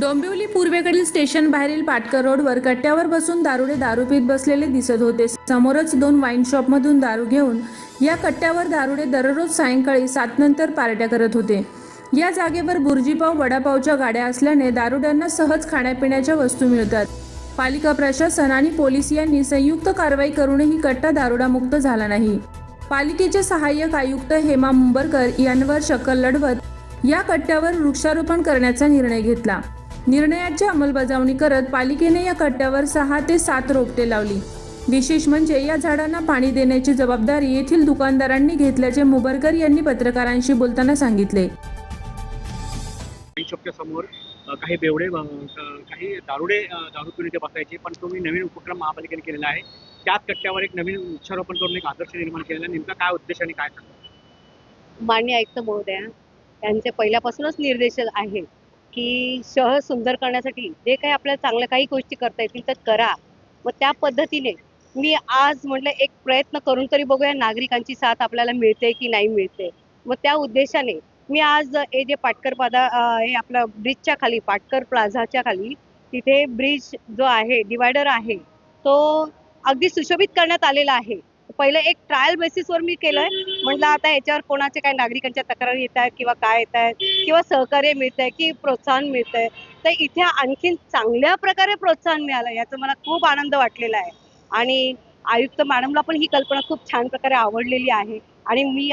डोंबिवली पूर्वेकडील स्टेशन बाहेरील पाटकर रोडवर कट्ट्यावर बसून दारुडे दारू पीत बसलेले दिसत होते. समोरच दोन वाईन शॉपमधून दारू घेऊन या कट्ट्यावर दारुडे दररोज सायंकाळी सात नंतर पार्ट्या करत होते. या जागेवर बुर्जीपाव वडापावच्या गाड्या असल्याने दारुड्यांना सहज खाण्यापिण्याच्या वस्तू मिळतात. पालिका प्रशासन आणि पोलीस यांनी संयुक्त कारवाई करूनही कट्टा दारुडामुक्त झाला नाही. पालिकेचे सहाय्यक आयुक्त हेमा मुंबरकर यांवर शक्कल लढवत या कट्ट्यावर वृक्षारोपण करण्याचा निर्णय घेतला. निर्णयाची अंमलबजावणी करत पालिकेने या कट्ट्यावर सहा ते सात रोपटे लावली. विशेष म्हणजे या झाडांना पाणी देण्याची जबाबदारी येथील दुकानदारांनी घेतल्याचे मुबरकर यांनी पत्रकारांशी बोलताना सांगितले. समोर काही बेवडे काही दारुडे दारू पिऊन इथे बसायचे पण तुम्ही नवीन उपक्रम महापालिकेने केलेला आहे. त्याच कट्ट्यावर एक नवीन वृक्षारोपण करून एक आदर्श निर्माण केलेला आहे. नेमका काय उद्देश आणि काय मान्य आयुक्त महोदया त्यांचे पहिल्यापासूनच निर्देश आहे की शहर सुंदर करण्यासाठी जे काही आपल्याला चांगल्या काही गोष्टी करता येतील तर करा. मग त्या पद्धतीने मी आज म्हटलं एक प्रयत्न करून तरी बघूया नागरिकांची साथ आपल्याला मिळते की नाही मिळते. मग त्या उद्देशाने मी आज हे जे पाटकर पादा हे आपलं ब्रिजच्या खाली पाटकर प्लाझाच्या खाली तिथे ब्रिज जो आहे डिवायडर आहे तो अगदी सुशोभित करण्यात आलेला आहे. पहिलं एक ट्रायल बेसिसवर मी केलंय. म्हटलं आता याच्यावर कोणाचे काय नागरिकांच्या तक्रारी येत आहेत किंवा काय येत आहेत किंवा सहकार्य मिळत आहे की प्रोत्साहन मिळतंय. तर इथे आणखीन चांगल्या प्रकारे प्रोत्साहन मिळालं याचा मला खूप आनंद वाटलेला आहे. आणि आयुक्त मॅडमला पण ही कल्पना खूप छान प्रकारे आवडलेली आहे. आणि मी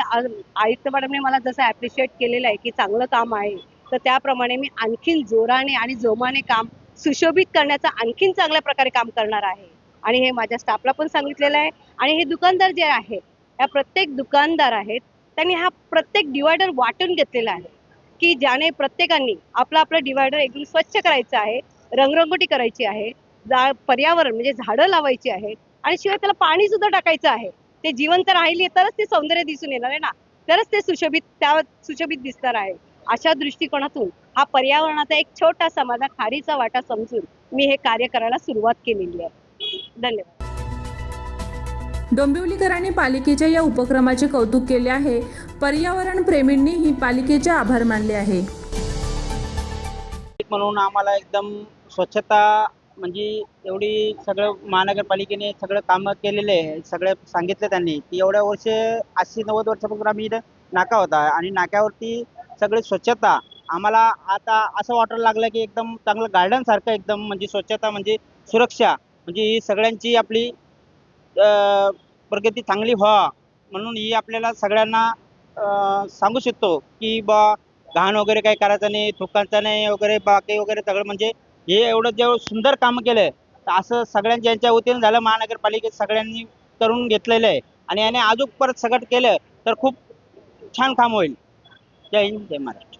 आयुक्त मॅडमने मला जसं ॲप्रिशिएट केलेलं आहे की चांगलं काम आहे तर त्याप्रमाणे मी आणखीन जोराने आणि जोमाने काम सुशोभित करण्याचं आणखीन चांगल्या प्रकारे काम करणार आहे. आणि हे माझ्या स्टाफला पण सांगितलेलं आहे. आणि हे दुकानदार जे आहे या प्रत्येक दुकानदार आहेत त्यांनी हा प्रत्येक डिवायडर वाटून घेतलेला आहे. की ज्याने प्रत्येकाने आपलं आपलं डिवायडर एकदम स्वच्छ करायचं आहे रंगरंगोटी करायची आहे जा पर्यावरण म्हणजे झाडं लावायची आहेत आणि शिवाय त्याला पाणी सुद्धा टाकायचं आहे. ते जिवंत राहिले तरच ते सौंदर्य दिसून येणार आहे ना? तरच ते सुशोभित त्या सुशोभित दिसणार आहे. अशा दृष्टिकोनातून हा पर्यावरणाचा एक छोटासा माझा खारीचा वाटा समजून मी हे कार्य करायला सुरुवात केलेली आहे. धन्यवाद. डोंबिवलीकरांनी पालिकेच्या या उपक्रमाचे कौतुक केले आहे. पर्यावरण प्रेमींनीही पालिकेचे आभार मानले आहे. म्हणून आम्हाला एकदम स्वच्छता म्हणजे एवढी सगळं महानगरपालिकेने सगळं कामं केलेले आहे. सगळं सांगितलं त्यांनी की एवढ्या वर्ष ऐंशी नव्वद वर्षापासून आम्ही इथं नाका होता आणि नाक्यावरती सगळी स्वच्छता आम्हाला आता असं वाटायला लागलं की एकदम चांगलं गार्डन सारखं एकदम म्हणजे स्वच्छता म्हणजे सुरक्षा म्हणजे ही सगळ्यांची आपली प्रगती चांगली व्हा म्हणून ही आपल्याला सगळ्यांना सांगू शकतो की बा घाण वगैरे काही करायचं नाही थुकायचं नाही वगैरे बाकी वगैरे सगळं म्हणजे हे एवढं जेवढं सुंदर काम केलंय तर असं सगळ्यांच्या यांच्या वतीनं झालं महानगरपालिकेत सगळ्यांनी करून घेतलेलं आहे. आणि याने अजून परत सगळं केलं तर खूप छान काम होईल. जय हिंद जय महाराष्ट्र.